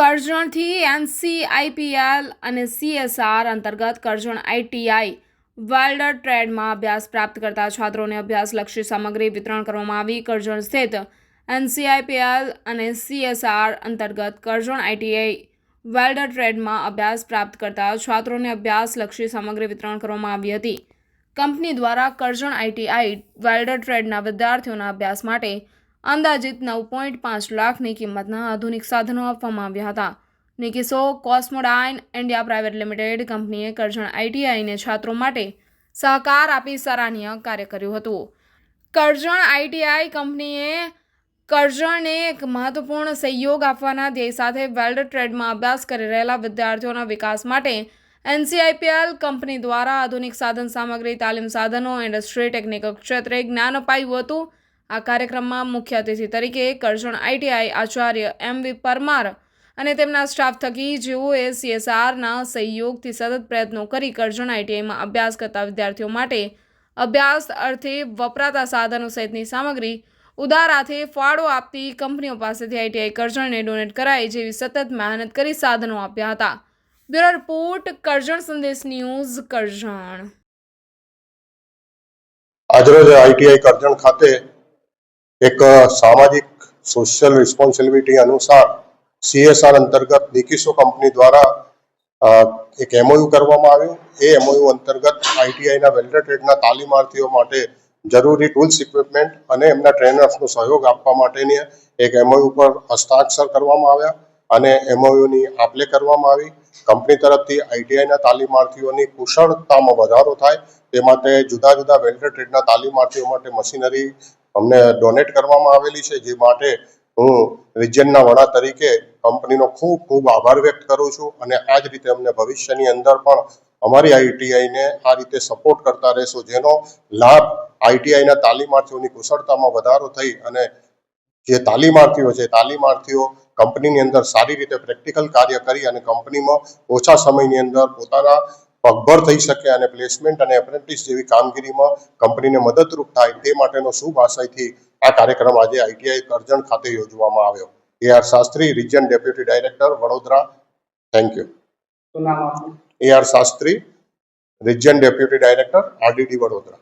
કરજણથી એનસીઆઈપીએલ અને સીએસઆર અંતર્ગત Karjan ITI welder ટ્રેડમાં અભ્યાસ પ્રાપ્ત કરતા છાત્રોને અભ્યાસલક્ષી સામગ્રી વિતરણ કરવામાં આવી. કરજણ સ્થિત એનસીઆઈપીએલ અને સીએસઆર અંતર્ગત કરજણ આઈટીઆઈ વેલ્ડર ટ્રેડમાં અભ્યાસ પ્રાપ્ત કરતા છાત્રોને અભ્યાસલક્ષી સામગ્રી વિતરણ કરવામાં આવી હતી. કંપની દ્વારા કરજણ આઈટીઆઈ વેલ્ડર ટ્રેડના વિદ્યાર્થીઓના અભ્યાસ માટે અંદાજિત નવ પોઈન્ટ પાંચ લાખની કિંમતના આધુનિક સાધનો આપવામાં આવ્યા હતા. Nikiso Cosmodyne India private limited કંપનીએ કરજણ આઈટીઆઈને છાત્રો માટે સહકાર આપી સરાહનીય કાર્ય કર્યું હતું. કરજણ આઈટીઆઈ કંપનીએ કરજણને એક મહત્વપૂર્ણ સહયોગ આપવાના ધ્યેય સાથે વેલ્ડ ટ્રેડમાં અભ્યાસ કરી રહેલા વિદ્યાર્થીઓના વિકાસ માટે એનસીઆઈપીએલ કંપની દ્વારા આધુનિક સાધન સામગ્રી, તાલીમ સાધનો, ઇન્ડસ્ટ્રી ટેકનિકલ ક્ષેત્રે જ્ઞાન અપાયું હતું. આ કાર્યક્રમમાં મુખ્ય અતિથિ તરીકે કરજણ આઈટીઆઈ આચાર્ય એમ વી પરમાર અને તેમના સ્ટાફ થકી જેઓએ સીએસઆરના સહયોગથી સતત પ્રયત્નો કરી કરજણ આઈટીઆઈમાં અભ્યાસ કરતા વિદ્યાર્થીઓ માટે અભ્યાસ અર્થે વપરાતા સાધનો સહિતની સામગ્રી ઉદાર હાથે ફાળો આપતી કંપનીઓ પાસેથી આઈટીઆઈ કરજણને ડોનેટ કરાય જેવી સતત મહેનત કરી સાધનો આપ્યા હતા. બ્યુરો રિપોર્ટ, કરજણ સંદેશ ન્યૂઝ, કરજણ. આજરોજ આઈટીઆઈ કરજણ ખાતે એક સામાજિક સોશિયલ રિસ્પોન્સિબિલિટી અનુસાર સીએસઆર અંતર્ગત નિકિસો કંપની દ્વારા એક એમઓયુ કરવામાં આવ્યું. એ એમઓયુ અંતર્ગત આઈટીઆઈના વેલ્ડર ટ્રેડના તાલીમાર્થીઓ માટે જરૂરી ટૂલ્સ ઇક્વિપમેન્ટ અને એમના ટ્રેનર્સનો સહયોગ આપવા માટેની એક એમઓયુ પર હસ્તાક્ષર કરવામાં આવ્યા અને એમઓયુની આપલે કરવામાં આવી. કંપની તરફથી આઈટીઆઈના તાલીમાર્થીઓની કુશળતામાં વધારો થાય તે માટે જુદા જુદા વેલ્ડર ટ્રેડના તાલીમાર્થીઓ માટે મશીનરી અમને ડોનેટ કરવામાં આવેલી છે, જે માટે હું રિજિયનના વડા તરીકે કંપનીનો ખૂબ ખૂબ આભાર વ્યક્ત કરું છું અને આ જ રીતે અમને ભવિષ્યની અંદર પણ અમારી આઈટીઆઈને આ રીતે સપોર્ટ કરતા રહેશો, જેનો લાભ આઈટીઆઈના તાલીમાર્થીઓની કુશળતામાં વધારો થઈ અને જે તાલીમાર્થીઓ છે તાલીમાર્થીઓ કંપનીની અંદર સારી રીતે પ્રેક્ટિકલ કાર્ય કરી અને કંપનીમાં ઓછા સમયની અંદર પોતાના પગભર થઈ શકે અને પ્લેસમેન્ટ અને એપ્રેન્ટિસ જેવી કામગીરીમાં કંપનીને મદદરૂપ થાય તે માટેનો શુભ આશયથી આ કાર્યક્રમ આજે આઈટીઆઈ કરજણ ખાતે યોજવામાં આવ્યો. A R Shastri region deputy director Vadodara. Thank you A R Shastri region deputy director RDD Vadodara.